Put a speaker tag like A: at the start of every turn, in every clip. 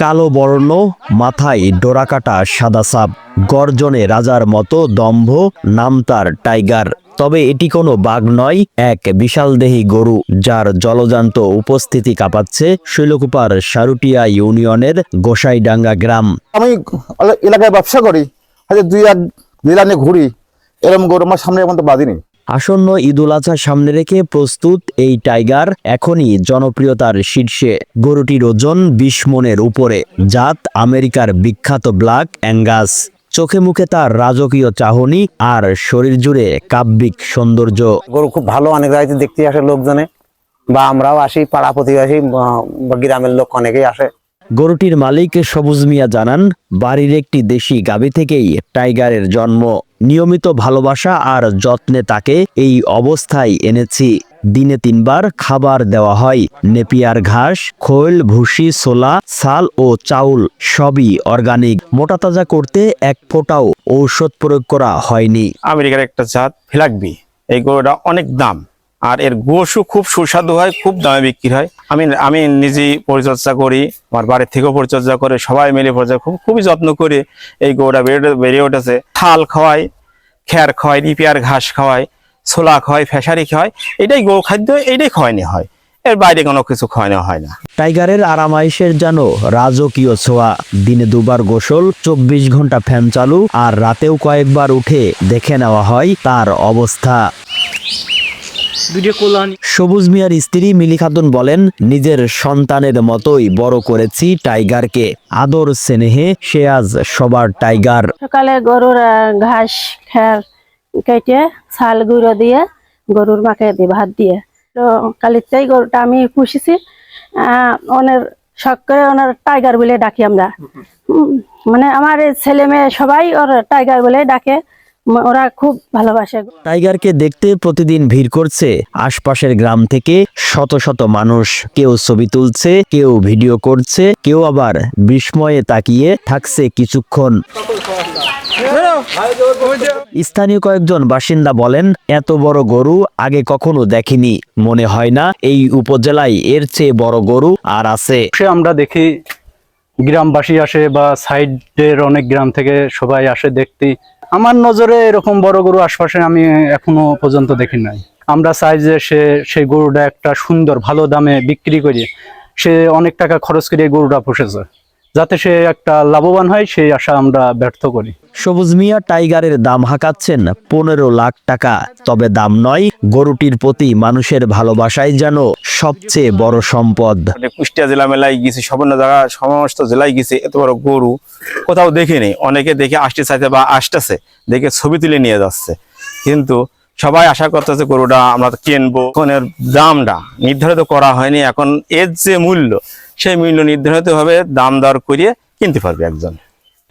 A: কালো বর্ণ, মাথায় ডোরাকাটা সাদা সাপ, গর্জনে রাজার মতো দম্ভ, নাম তার টাইগার। তবে এটি কোনো বাঘ নয়, এক বিশালদেহী গরু, যার জলজান্ত উপস্থিতি কাঁপাচ্ছে শৈলকুপার সারুটিয়া ইউনিয়নের গোসাইডাঙ্গা গ্রাম।
B: আমি এলাকায় ব্যবসা করি, হয়তো দুই এক জেলা ঘুরি এরকম গরু আমার সামনে এখন তো বাদিনি
A: আসন্ন ঈদুল আজহা সামনে রেখে প্রস্তুত এই টাইগার এখনই জনপ্রিয়তার শীর্ষে। গরুটির ওজন বিশ মনের উপরে। জাত আমেরিকার বিখ্যাত ব্ল্যাক অ্যাঙ্গাস। চোখে মুখে তার রাজকীয় চাহনি আর শরীর জুড়ে কাব্যিক সৌন্দর্য।
C: গরু খুব ভালো, অনেক জায়গাতে দেখতে আসে লোকজনে। বা আমরাও আসি, পাড়া প্রতিবেশী গ্রামের লোক অনেকেই আসে।
A: গরুটির মালিক সবুজ মিয়া জানান, বাড়ির একটি দেশি গাভী থেকেই টাইগারের জন্ম। নিয়মিত ভালোবাসা আর যত্নে তাকে এই অবস্থায় এনেছি। দিনে তিনবার খাবার দেওয়া হয়। নেপিয়ার ঘাস, খোল, ভুসি সোলা সাল ও চাউল সবই অর্গানিক। মোটাতাজা করতে এক ফোঁটাও ঔষধ প্রয়োগ করা হয়নি।
D: আমেরিকার একটা জাত ফ্ল্যাগবি এই গরুটা অনেক দাম। আর এর গোশও খুব সুস্বাদু হয়, খুব দামে বিক্রি হয়। আমি আমি নিজেই পরিচর্যা করি, আমার বাড়ির থেকেও পরিচর্যা করে, সবাই মিলে পরিচর্যা খুব খুবই যত্ন করে, এই গরুটা বেড়ে বেড়ে উঠেছে। থাল খাওয়াই খ্যার খাওয়াই রিপিয়ার ঘাস খাওয়াই ছোলা খাওয়াই ফেসারি খাওয়াই এটাই গো খাদ্য, এটাই খাওয়ানো হয়। এর বাইরে কোনো কিছু খাওয়ানো হয় না।
A: টাইগারের আরামাইশের যেন রাজকীয় ছোঁয়া। দিনে দুবার গোসল, চব্বিশ ঘণ্টা ফ্যান চালু, আর রাতেও কয়েকবার উঠে দেখে নেওয়া হয় তার অবস্থা। সবুজ মিয়ার স্ত্রী মিলি খাতুন বলেন নিজের সন্তানের মতোই বড় করেছি টাইগারকে। আদর স্নেহে সে আজ সবার টাইগার।
E: সকালে গরুর ঘাস খ্যার কেটে ছাল গুঁড়ো দিয়ে গরুর মাকে দিই ভাত দিয়ে। তো কালিতেই গরুটা আমি পুষেছি। আহ, ওনার শখ করে ওনার টাইগার বলে ডাকি আমরা। হুম, মানে আমার ছেলে মেয়ে সবাই ওর টাইগার বলে ডাকে। ওরা খুব ভালোবাসে।
A: টাইগারকে দেখতে প্রতিদিন ভিড় করছে। আশপাশের গ্রাম থেকে শত শত মানুষ কেউ ছবি তুলছে কেউ ভিডিও করছে কেউ আবার বিস্ময়ে তাকিয়ে থাকছে কিছুক্ষণ। স্থানীয় কয়েকজন বাসিন্দা বলেন এত বড় গরু আগে কখনো দেখিনি। মনে হয় না এই উপজেলায় এর চেয়ে বড় গরু আর আছে।
F: সে আমরা দেখি গ্রামবাসী আসে বা সাইডের অনেক গ্রাম থেকে সবাই আসে দেখতে। আমার নজরে এরকম বড় গরু আশপাশে আমি এখনও পর্যন্ত দেখি নাই। আমরা চাই যে সে সেই গরুটা একটা সুন্দর, ভালো দামে বিক্রি করে সে অনেক টাকা খরচ করে গরুটা পুষেছে। যাতে সে একটা লাভবান হয় সেই আশা আমরা ব্যর্থ করি।
A: সবুজ মিয়া টাইগারের দাম হাঁকাচ্ছেন পনেরো লাখ টাকা তবে দাম নয় গরুটির প্রতি মানুষের ভালোবাসাই যেন সবচেয়ে বড় সম্পদ।
D: মানে কুষ্টিয়া জেলা মেলায় গেছি বিভিন্ন জায়গা সমস্ত জেলায় গেছি এত বড় গরু কোথাও দেখিনি। অনেকে দেখে আসতে চাইছে বা আসতেছে দেখে ছবি তুলে নিয়ে যাচ্ছে। কিন্তু সবাই আশা করতেছে গরুটা আমরা কিনবো। এখন এর দামটা নির্ধারিত করা হয়নি এখন এর যে মূল্য সেই মূল্য নির্ধারিত ভাবে দাম দর করিয়ে কিনতে পারবে একজন।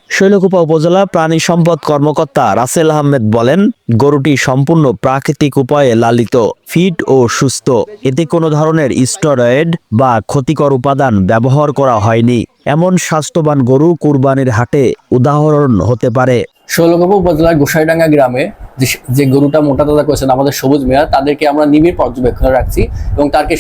A: শৈলকুপা উপজেলা প্রাণী সম্পদ কর্মকর্তা রাসেল আহমেদ বলেন, গরুটি সম্পূর্ণ প্রাকৃতিক উপায়ে লালিত। ফিট ও সুস্থ। এতে কোনো ধরনের স্টেরয়েড বা ক্ষতিকর উপাদান ব্যবহার করা হয়নি। এমন স্বাস্থ্যবান গরু কুরবানির হাটে উদাহরণ হতে পারে।
G: শৈলকুপা উপজেলার গোসাইডাঙ্গা গ্রামে যে গরুটা মোটা তাজা করেছেন আমাদের সবুজ মেয়া, তাদেরকে আমরা নিবিড় পর্যবেক্ষণে রাখছি এবং তারকে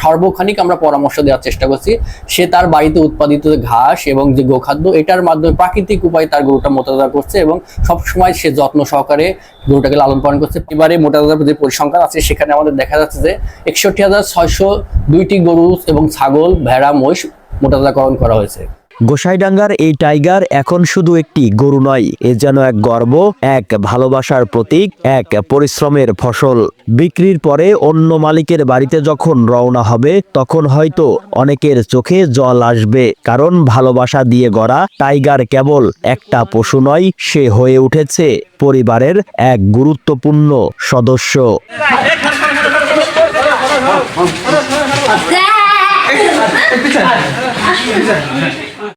G: সর্বখানিক আমরা পরামর্শ দেওয়ার চেষ্টা করছি। সে তার বাড়িতে উৎপাদিত ঘাস এবং যে গোখাদ্য, এটার মাধ্যমে প্রাকৃতিক উপায়ে তার গরুটা মোটা তাজা করছে এবং সবসময় সে যত্ন সহকারে গরুটাকে লালন পালন করছে। এবারে মোটা তাজার যে পরিসংখ্যান আছে আমাদের দেখা যাচ্ছে যে একষট্টি হাজার ছয়শো দুইটি গরু এবং ছাগল, ভেড়া, মহিষ মোটাজাকরণ করা হয়েছে।
A: গোসাইডাঙ্গার এই টাইগার এখন শুধু একটি গরু নয় এ যেন এক গর্ব এক ভালোবাসার প্রতীক এক পরিশ্রমের ফসল। বিক্রির পরে অন্য মালিকের বাড়িতে যখন রওনা হবে তখন হয়তো অনেকের চোখে জল আসবে। কারণ ভালোবাসা দিয়ে গড়া টাইগার কেবল একটা পশু নয় সে হয়ে উঠেছে পরিবারের এক গুরুত্বপূর্ণ সদস্য।
H: Dad!